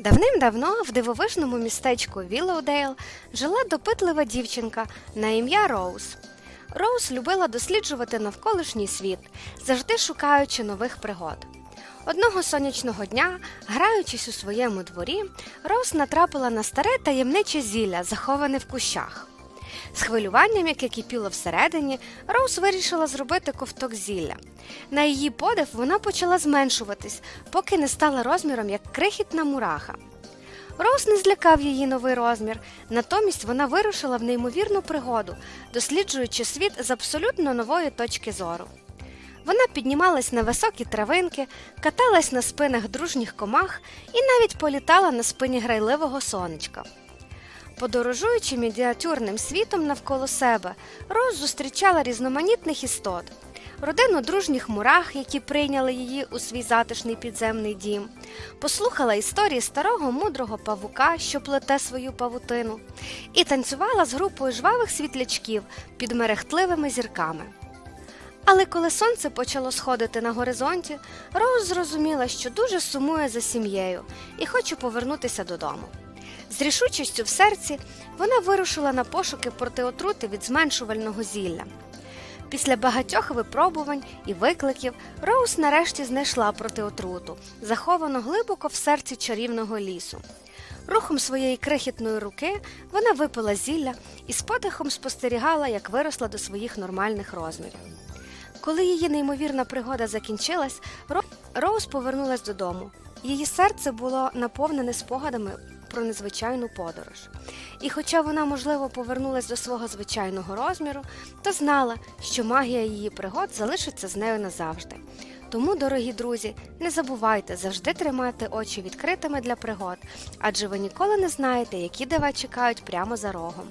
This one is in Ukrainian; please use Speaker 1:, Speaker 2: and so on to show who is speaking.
Speaker 1: Давним-давно в дивовижному містечку Віллоудейл жила допитлива дівчинка на ім'я Роуз. Роуз любила досліджувати навколишній світ, завжди шукаючи нових пригод. Одного сонячного дня, граючись у своєму дворі, Роуз натрапила на старе таємниче зілля, заховане в кущах. З хвилюванням, яке кипіло всередині, Роуз вирішила зробити ковток зілля. На її подив вона почала зменшуватись, поки не стала розміром як крихітна мураха. Роуз не злякав її новий розмір, натомість вона вирушила в неймовірну пригоду, досліджуючи світ з абсолютно нової точки зору. Вона піднімалась на високі травинки, каталась на спинах дружніх комах і навіть політала на спині грайливого сонечка. Подорожуючи мініатюрним світом навколо себе, Роуз зустрічала різноманітних істот, родину дружніх мурах, які прийняли її у свій затишний підземний дім, послухала історії старого мудрого павука, що плете свою павутину, і танцювала з групою жвавих світлячків під мерехтливими зірками. Але коли сонце почало сходити на горизонті, Роуз зрозуміла, що дуже сумує за сім'єю і хоче повернутися додому. З рішучістю в серці вона вирушила на пошуки проти отрути від зменшувального зілля. Після багатьох випробувань і викликів Роуз нарешті знайшла протиотруту, заховану глибоко в серці чарівного лісу. Рухом своєї крихітної руки вона випила зілля і з подихом спостерігала, як виросла до своїх нормальних розмірів. Коли її неймовірна пригода закінчилась, Роуз повернулась додому. Її серце було наповнене спогадами про незвичайну подорож. І хоча вона, можливо, повернулась до свого звичайного розміру, то знала, що магія її пригод залишиться з нею назавжди. Тому, дорогі друзі, не забувайте завжди тримати очі відкритими для пригод, адже ви ніколи не знаєте, які дива чекають прямо за рогом.